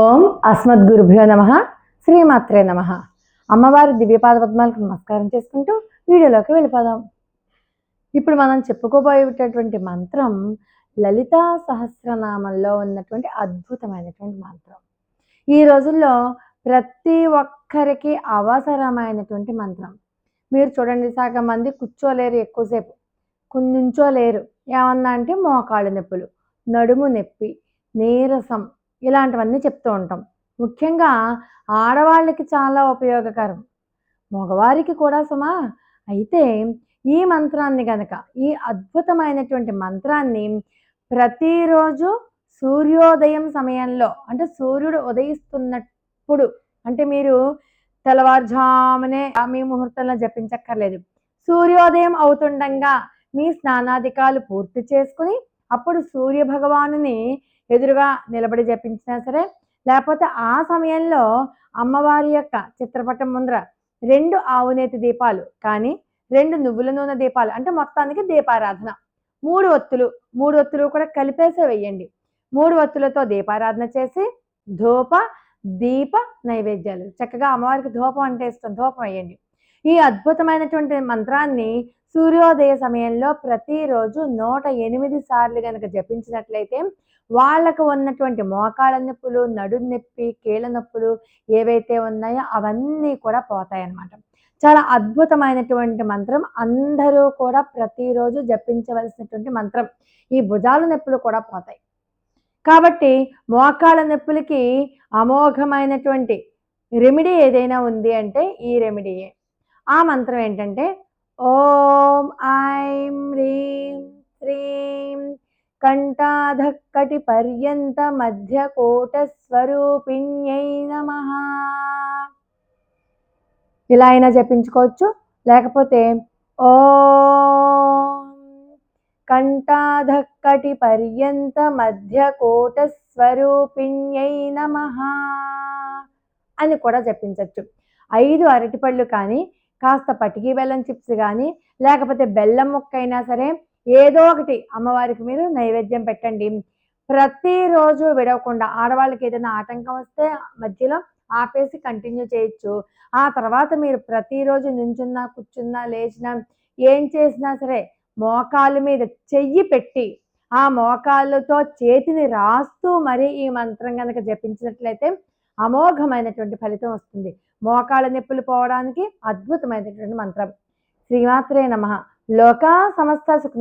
ఓం అస్మద్గురుభ్యో నమ. శ్రీమాత్రే నమ. అమ్మవారి దివ్యపాద పద్మాలకు నమస్కారం చేసుకుంటూ వీడియోలోకి వెళ్ళిపోదాం. ఇప్పుడు మనం చెప్పుకోబోయేటటువంటి మంత్రం లలితా సహస్రనామంలో ఉన్నటువంటి అద్భుతమైనటువంటి మంత్రం. ఈ రోజుల్లో ప్రతి ఒక్కరికి అవసరమైనటువంటి మంత్రం. మీరు చూడండి సగం మంది కూర్చోలేరు ఎక్కువసేపు. నించోలేరు ఏమన్నా అంటే మోకాళ్ళు నొప్పులు నడుము నొప్పి నీరసం ఇలాంటివన్నీ చెప్తూ ఉంటాం. ముఖ్యంగా ఆడవాళ్ళకి చాలా ఉపయోగకరం. మగవారికి కూడా సుమా అయితే ఈ మంత్రాన్ని గనక ఈ అద్భుతమైనటువంటి మంత్రాన్ని ప్రతిరోజు సూర్యోదయం సమయంలో అంటే సూర్యుడు ఉదయిస్తున్నప్పుడు అంటే మీరు తెల్లవారుజామునే మీ ముహూర్తంలో జపించక్కర్లేదు. సూర్యోదయం అవుతుండగా మీ స్నానాధికాలు పూర్తి చేసుకుని అప్పుడు సూర్య భగవానుని ఎదురుగా నిలబడి జపించినా సరే లేకపోతే ఆ సమయంలో అమ్మవారి యొక్క చిత్రపటం ముందర రెండు ఆవునేతి దీపాలు కానీ రెండు నువ్వుల నూనె దీపాలు అంటే మొత్తానికి దీపారాధన. మూడు ఒత్తులు మూడు ఒత్తులు కూడా కలిపేసే వెయ్యండి. మూడు ఒత్తులతో దీపారాధన చేసి ధూప దీప నైవేద్యాలు. చక్కగా అమ్మవారికి ధూపం అంటే ఇష్టం ధూపం వేయండి. ఈ అద్భుతమైనటువంటి మంత్రాన్ని సూర్యోదయ సమయంలో ప్రతిరోజు నూట ఎనిమిది సార్లు కనుక జపించినట్లయితే వాళ్ళకు ఉన్నటువంటి మోకాళ్ళ నొప్పులు నడు నొప్పి కీళ్ళ నొప్పులు ఏవైతే ఉన్నాయో అవన్నీ కూడా పోతాయన్నమాట. చాలా అద్భుతమైనటువంటి మంత్రం. అందరూ కూడా ప్రతిరోజు జపించవలసినటువంటి మంత్రం. ఈ భుజాల నొప్పులు కూడా పోతాయి. కాబట్టి మోకాళ్ళ నొప్పులకి అమోఘమైనటువంటి రెమెడీ ఏదైనా ఉంది అంటే ఈ రెమెడీయే. ఆ మంత్రం ఏంటంటే ఓం ఐం హ్రీం శ్రీం కంఠాధక్కటి పర్యంత మధ్య కోట నమ. ఇలా అయినా జపించుకోవచ్చు. లేకపోతే ఓం కంఠాధక్కటి పర్యంత మధ్య కోట నమ అని కూడా జపించవచ్చు ఐదు అరటిపళ్ళు కానీ కాస్త పటికి బెల్లం చిప్స్ కానీ లేకపోతే బెల్లం ముక్క అయినా సరే ఏదో ఒకటి అమ్మవారికి మీరు నైవేద్యం పెట్టండి. ప్రతిరోజు విడవకుండా ఆడవాళ్ళకి ఏదైనా ఆటంకం వస్తే మధ్యలో ఆపేసి కంటిన్యూ చేయొచ్చు. ఆ తర్వాత మీరు ప్రతిరోజు నించున్నా కూర్చున్నా లేచినా ఏం చేసినా సరే మోకాలు మీద చెయ్యి పెట్టి ఆ మోకాళ్ళతో చేతిని రాస్తూ మరీ ఈ మంత్రం కనుక జపించినట్లయితే అమోఘమైనటువంటి ఫలితం వస్తుంది. మోకాళ్ళ నొప్పులు పోవడానికి అద్భుతమైనటువంటి మంత్రం. శ్రీమాత్రే నమ. లోకా సమస్త సుఖ